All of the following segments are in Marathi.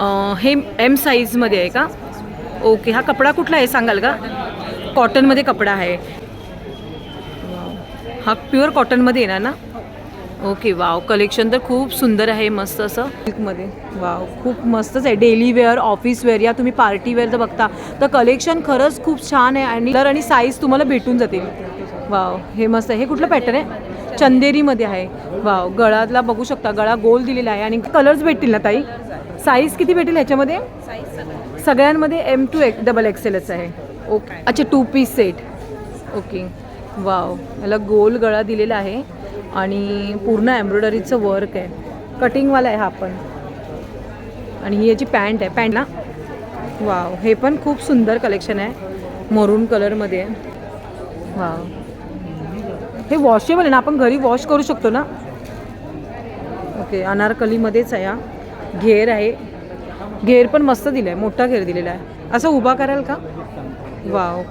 हे एम साईजमध्ये आहे का? ओके हा कपडा कुठला आहे सांगाल का? कॉटनमध्ये कपडा आहे. वाव. हा प्युअर कॉटनमध्ये येणार ना? ओके वाव कलेक्शन तर खूप सुंदर आहे मस्त असं. सिल्कमध्ये वाव खूप मस्तच आहे. डेली वेअर ऑफिस वेअर या तुम्ही पार्टी वेअर जर बघता. तर कलेक्शन खरंच खूप छान आहे आणि कलर आणि साईज तुम्हाला भेटून जातील. वाव हे मस्त आहे. हे कुठलं पॅटर्न आहे? चंदेरीमध्ये आहे. वाव गळाला बघू शकता गळा गोल दिलेला आहे. आणि कलर्स भेटतील ना ताई? साईज किती भेटेल ह्याच्यामध्ये? सगळ्यांमध्ये एम टू एक डबल एक्सेलच आहे. ओके अच्छा two piece set okay wow याला गोल गळा दिलेला आहे. आणि पूर्ण एम्ब्रॉयडरीचं वर्क आहे. कटिंगवाला आहे हा पण. आणि ही याची पॅन्ट आहे. पॅन्ट ना? वाव हे पण खूप सुंदर कलेक्शन आहे. मरून कलरमध्ये आहे वाव हे वॉशेबल आहे ना आपण घरी वॉश करू शकतो ना? ओके अनारकलीमध्येच आहे हा. घेर आहे. घेर पण मस्त दिला आहे मोठा घेर दिलेला आहे. असं उभा कराल का? वाव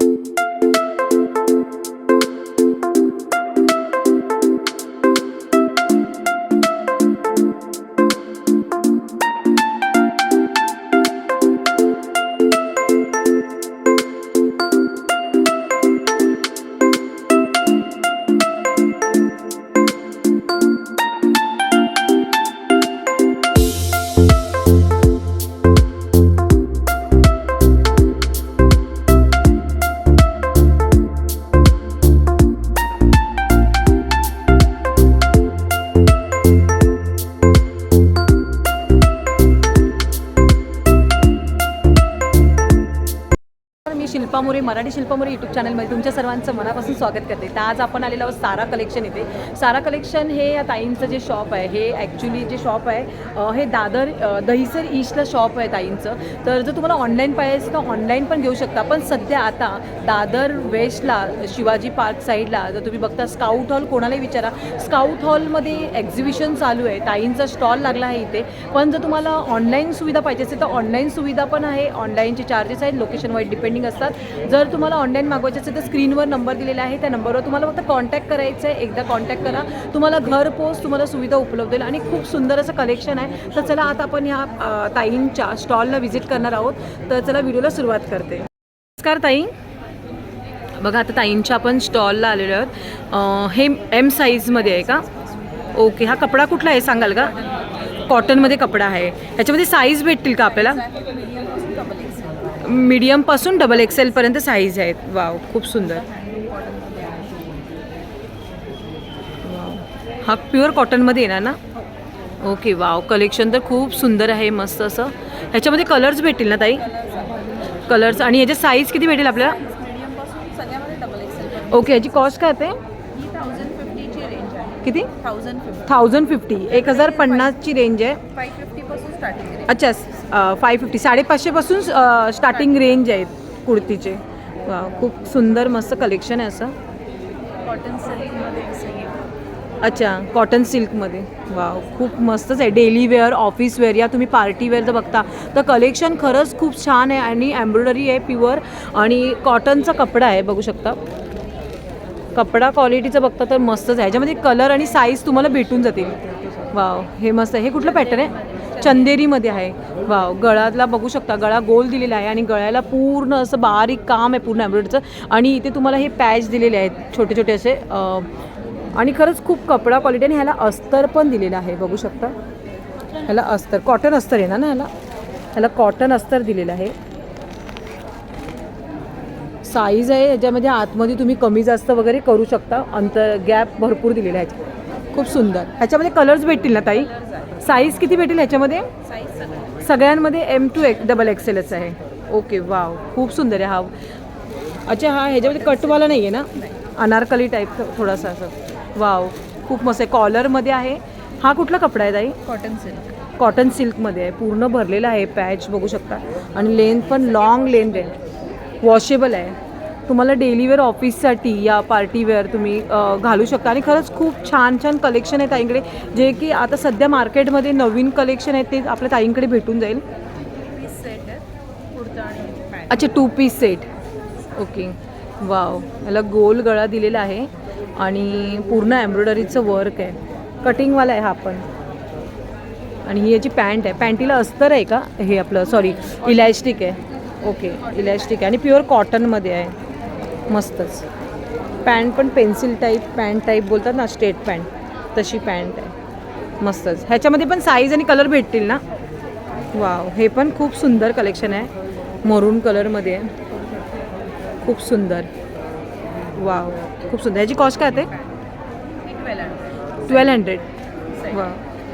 मी शिल्पा मोरे मराठी शिल्पा मोरे यूट्यूब चॅनलमध्ये तुमच्या सर्वांचं मनापासून स्वागत करते. तर आज आपण आलेलो आहोत सारा कलेक्शन इथे. सारा कलेक्शन हे या ताईंचं जे शॉप आहे हे ॲक्च्युली जे शॉप आहे हे दादर दहिसर ईस्टला शॉप आहे ताईंचं. तर जर तुम्हाला ऑनलाईन पाहिजे तर ऑनलाईन पण घेऊ शकता. पण सध्या आता दादर वेस्टला शिवाजी पार्क साईडला जर तुम्ही बघता स्काउट हॉल कोणालाही विचारा. स्काउट हॉलमध्ये एक्झिबिशन चालू आहे. ताईंचा स्टॉल लागला आहे इथे. पण जर तुम्हाला ऑनलाईन सुविधा पाहिजे असेल तर ऑनलाईन सुविधा पण आहे. ऑनलाईनचे चार्जेस आहेत. लोकेशन वाईज डिपेंडिंग असतात जर तुम्हाला ऑनलाईन मागवायचे असेल तर स्क्रीनवर नंबर दिलेला आहे. त्या नंबरवर तुम्हाला फक्त कॉन्टॅक्ट करायचं आहे. एकदा कॉन्टॅक्ट करा. तुम्हाला घरपोच तुम्हाला सुविधा उपलब्ध होईल. आणि खूप सुंदर असं कलेक्शन आहे. तर चला आता आपण ह्या ताईंच्या स्टॉलला व्हिजिट करणार आहोत. तर चला व्हिडिओला सुरुवात करते. नमस्कार ताई. बघा आता ताईंच्या आपण स्टॉलला आलेलो आहोत. हे एम साईजमध्ये आहे का? ओके हा कपडा कुठला आहे सांगाल का? कॉटनमध्ये कपडा आहे. ह्याच्यामध्ये साईज भेटतील का आपल्याला? मीडियमपासून डबल एक्सेलपर्यंत साईज आहेत. वाव खूप सुंदर. वाव. हा प्युअर कॉटनमध्ये येणार ना? ओके वाव कलेक्शन तर खूप सुंदर आहे मस्त असं. ह्याच्यामध्ये कलर्स भेटतील ना ताई? कलर्स आणि ह्याच्या साईज किती भेटेल आपल्याला? ओके ह्याची कॉस्ट काय ते ही थाउजंड फिफ्टीची रेंज आहे किती? Thousand fifty. Thousand fifty. एक हजार पन्नासची रेंज आहे. फाय फिफ्टीपासून स्टार्टिंग अच्छा फाय फिफ्टी. साडेपाचशेपासून स्टार्टिंग रेंज आहेत कुर्तीचे. वा खूप सुंदर मस्त कलेक्शन आहे असं. कॉटन सिल्कमध्ये असं हे अच्छा कॉटन सिल्कमध्ये वाव खूप मस्तच आहे. डेली वेअर ऑफिस वेअर या तुम्ही पार्टी वेअर जर बघता. तर कलेक्शन खरंच खूप छान आहे आणि एम्ब्रॉयडरी आहे प्युअर आणि कॉटनचा कपडा आहे बघू शकता. कपडा क्वालिटीचं बघता तर मस्तच आहे. ह्याच्यामध्ये कलर आणि साईज तुम्हाला भेटून जातील. वाव हे मस्त आहे. हे कुठलं पॅटर्न आहे? चंदेरीमध्ये आहे. वाव गळाला बघू शकता. गळा गोल दिलेला आहे आणि गळ्याला पूर्ण असं बारीक काम आहे पूर्ण एम्ब्रॉयडरीचं आणि इथे तुम्हाला हे पॅच दिलेले आहेत. छोटे छोटे असे आणि खरंच खूप कपडा क्वालिटी आणि ह्याला अस्तर पण दिलेलं आहे. बघू शकता. ह्याला अस्तर कॉटन अस्तर येणार ना ह्याला? ह्याला कॉटन अस्तर दिलेलं आहे. साईज आहे याच्यामध्ये आतमध्ये तुम्ही कमी जास्त वगैरे करू शकता. अंतर गॅप भरपूर दिलेला आहे. खूप सुंदर. ह्याच्यामध्ये कलर्स भेटतील ना ताई? साईज किती भेटेल ह्याच्यामध्ये? सगळ्यांमध्ये एम टू एक डबल एक्सेलच आहे. ओके वाव खूप सुंदर आहे हा. अच्छा हा ह्याच्यामध्ये कटवाला नाही आहे ना? अनारकली टाईप थोडासा असं. वाव खूप मस्त आहे. कॉलरमध्ये आहे. हा कुठला कपडा आहे ताई? कॉटन सिल्क कॉटन सिल्कमध्ये आहे. पूर्ण भरलेला आहे. पॅच बघू शकता. आणि लेंथ पण लॉंग लेंथ आहे. वॉशेबल आहे. तुम्हाला डेली वेअर ऑफिससाठी या पार्टी वेअर तुम्ही घालू शकता. आणि खरंच खूप छान छान कलेक्शन आहे ताईंकडे. जे की आता सध्या मार्केटमध्ये नवीन कलेक्शन आहे ते आपल्या ताईंकडे भेटून जाईल. पीस सेट आहे. कुर्ता आणि पॅन्ट अच्छा two piece set okay wow याला गोल गळा दिलेला आहे. आणि पूर्ण एम्ब्रॉयडरीचं वर्क आहे. कटिंगवाला आहे हा पण. आणि ही याची पॅन्ट आहे. पॅन्टीला अस्तर आहे का? हे आपलं सॉरी इलॅस्टिक आहे. ओके इलॅस्टिक आहे. आणि प्युअर कॉटनमध्ये आहे. मस्तच. पॅन्ट पण पेन्सिल टाईप पॅन्ट टाईप बोलतात ना स्ट्रेट पॅन्ट तशी पॅन्ट आहे. मस्तच. ह्याच्यामध्ये पण साईज आणि कलर भेटतील ना? वाव हे पण खूप सुंदर कलेक्शन आहे. मरून कलरमध्ये आहे. खूप सुंदर. वाव खूप सुंदर. ह्याची कॉस्ट काय ते? ट्वेल्व हंड्रेड ट्वेल्व हंड्रेड वा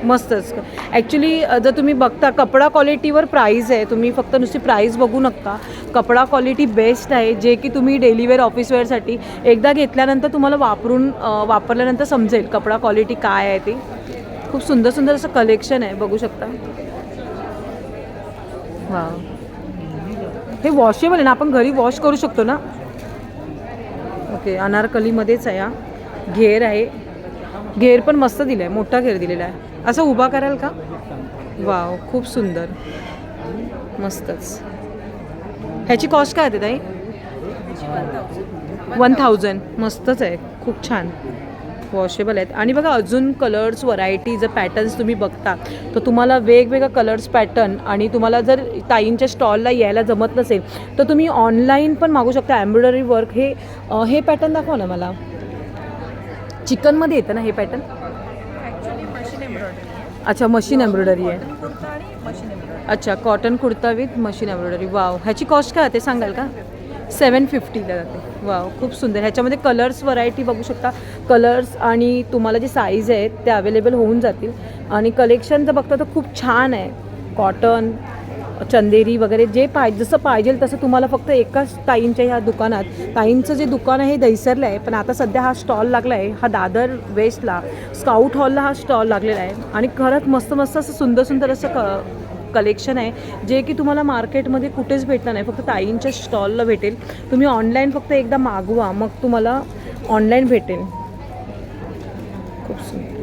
मस्तच ॲक्च्युली जर तुम्ही बघता कपडा क्वालिटीवर प्राईज आहे. तुम्ही फक्त नुसती प्राईज बघू नका. कपडा क्वालिटी बेस्ट आहे. जे की तुम्ही डेली वेअर ऑफिस वेअरसाठी एकदा घेतल्यानंतर तुम्हाला वापरून वापरल्यानंतर समजेल कपडा क्वालिटी काय आहे ते. खूप सुंदर सुंदर असं कलेक्शन आहे. बघू शकता. वा हे वॉशेबल आहे ना. आपण घरी वॉश करू शकतो ना? ओके अनारकलीमध्येच आहे हा. घेर आहे. घेर पण मस्त दिला आहे मोठा घेर दिलेला आहे. असं उभा कराल का? वाव खूप सुंदर. मस्तच. ह्याची कॉस्ट काय आहे ताई? वन थाउजंड मस्तच आहे. खूप छान. वॉशेबल आहेत. आणि बघा अजून कलर्स व्हरायटी जर पॅटर्न्स तुम्ही बघता तर तुम्हाला वेगवेगळ्या कलर्स पॅटर्न आणि तुम्हाला जर ताईंच्या स्टॉलला यायला जमत नसेल तर तुम्ही ऑनलाईन पण मागू शकता. एम्ब्रॉयडरी वर्क हे हे पॅटर्न दाखवा ना मला. चिकनमध्ये येतं ना हे पॅटर्न ॲक्च्युली मशीन एम्ब्रॉयडरी आहे अच्छा मशीन एम्ब्रॉयडरी आहे. कॉटन कुर्ता आणि मशीन एम्ब्रॉयडरी अच्छा cotton kurta with machine embroidery wow ह्याची कॉस्ट काय ते सांगाल का? सेवन फिफ्टीला जाते. वाव खूप सुंदर. ह्याच्यामध्ये कलर्स व्हरायटी बघू शकता. कलर्स आणि तुम्हाला जे साईज आहेत ते अवेलेबल होऊन जातील. आणि कलेक्शन जर बघता तर खूप छान आहे. कॉटन चंदेरी वगैरे जे पाहिजे जसं पाहिजे तसं तुम्हाला फक्त एकाच ताईंच्या ह्या दुकानात. ताईंचं जे दुकान आहे हे दैसरलं आहे पण आता सध्या हा स्टॉल लागला आहे हा दादर वेस्टला. स्काउट हॉलला हा स्टॉल लागलेला आहे. आणि खरंच मस्त मस्त असं सुंदर सुंदर असं क कलेक्शन आहे जे की तुम्हाला मार्केटमध्ये कुठेच भेटणार नाही. फक्त ताईंच्या स्टॉलला भेटेल. तुम्ही ऑनलाईन फक्त एकदा मागवा मग तुम्हाला ऑनलाईन भेटेल. खूप सुंदर.